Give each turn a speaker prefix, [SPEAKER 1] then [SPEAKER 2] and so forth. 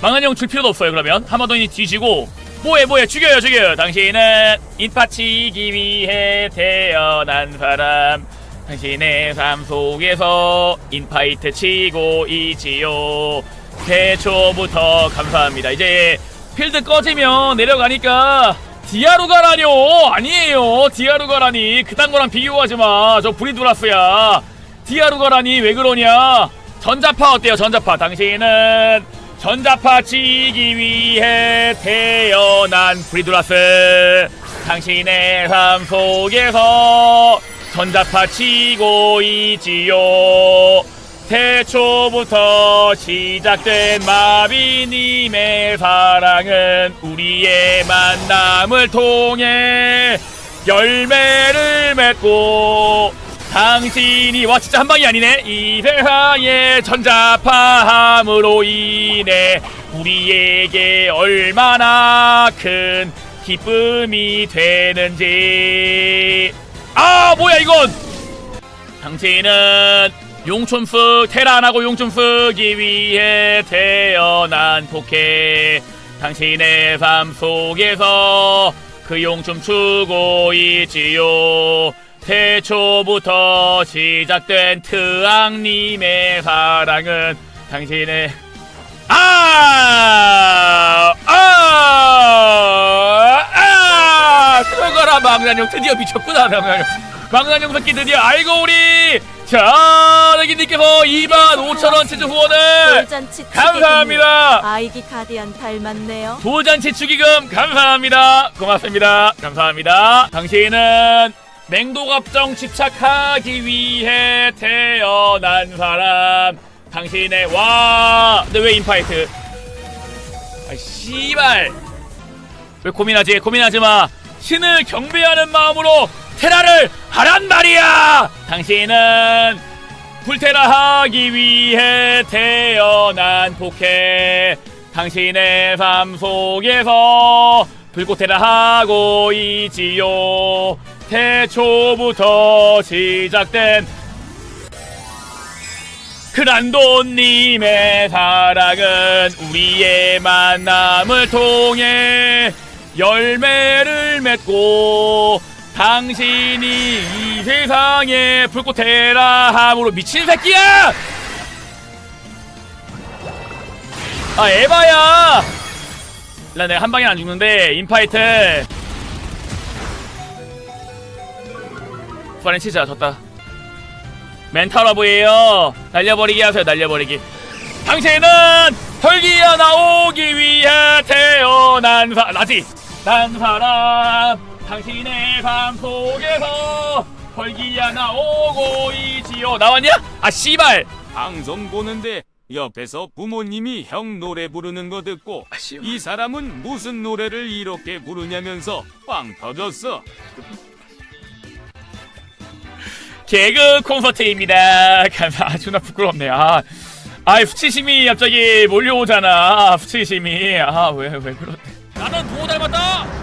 [SPEAKER 1] 망한형 줄 필요도 없어요 그러면. 하마돈이 뒤지고 뭐해 뭐해 죽여요 죽여요. 당신은 인파치기 위해 태어난 사람. 당신의 삶 속에서 인파이트 치고 있지요. 대초부터 감사합니다. 이제 필드 꺼지면 내려가니까 디아루가라뇨. 아니에요. 디아루가라니. 그딴 거랑 비교하지마. 저 브리두라스야 디아루가라니 왜 그러냐? 전자파 어때요? 전자파. 당신은 전자파 치기 위해 태어난 브리두라스. 당신의 삶 속에서 전자파 치고 있지요. 태초부터 시작된 마비님의 사랑은 우리의 만남을 통해 열매를 맺고 당신이 와 진짜 한 방이 아니네. 이 세상의 전자파함으로 인해 우리에게 얼마나 큰 기쁨이 되는지. 아 뭐야 이건? 당신은 용춤프 테란하고 용춤 쓰기 위해 태어난 포켓 당신의 삶 속에서 그 용춤 추고 있지요 태초부터 시작된 트앙님의 사랑은 당신의 아! 아! 아! 그거라 망나뇽 드디어 미쳤구나 망나뇽 망나뇽 새끼 드디어 아이고 우리 자 여기님께서 2만 5천원 치즈 후원을
[SPEAKER 2] 돌잔치
[SPEAKER 1] 감사합니다.
[SPEAKER 2] 아이디 가디언 닮았네요.
[SPEAKER 1] 도잔치 축의금 감사합니다. 고맙습니다. 감사합니다. 당신은 맹도갑정 집착하기 위해 태어난 사람. 당신의 와. 근데 왜 인파이트? 아 씨발. 왜 고민하지? 고민하지 마. 신을 경배하는 마음으로 테라를 하란 말이야. 당신은 불테라 하기 위해 태어난 포켓 당신의 삶 속에서 불꽃테라 하고 있지요 태초부터 시작된 크란도님의 사랑은 우리의 만남을 통해 열매를 맺고 당신이 이 세상에 불꽃테라 함으로 미친 새끼야! 아 에바야! 나 내가 한 방에 안 죽는데 인파이트 프렌치자 졌다. 멘탈러브예요. 날려버리기 하세요 날려버리기. 당신은 혈기가 나오기 위해 태어난 사 나지. 난 사람. 당신의 삶 속에서 혈기가 나오고 있지요. 나왔냐? 아 씨발.
[SPEAKER 3] 방송 보는데 옆에서 부모님이 형 노래 부르는 거 듣고
[SPEAKER 1] 아.
[SPEAKER 3] 이 사람은 무슨 노래를 이렇게 부르냐면서 빵 터졌어.
[SPEAKER 1] 개그 콘서트입니다. 아, 존나 부끄럽네. 아, 아, 수치심이 갑자기 몰려오잖아. 아, 수치심이. 아, 왜, 왜 그러? 나는 도호 닮았다.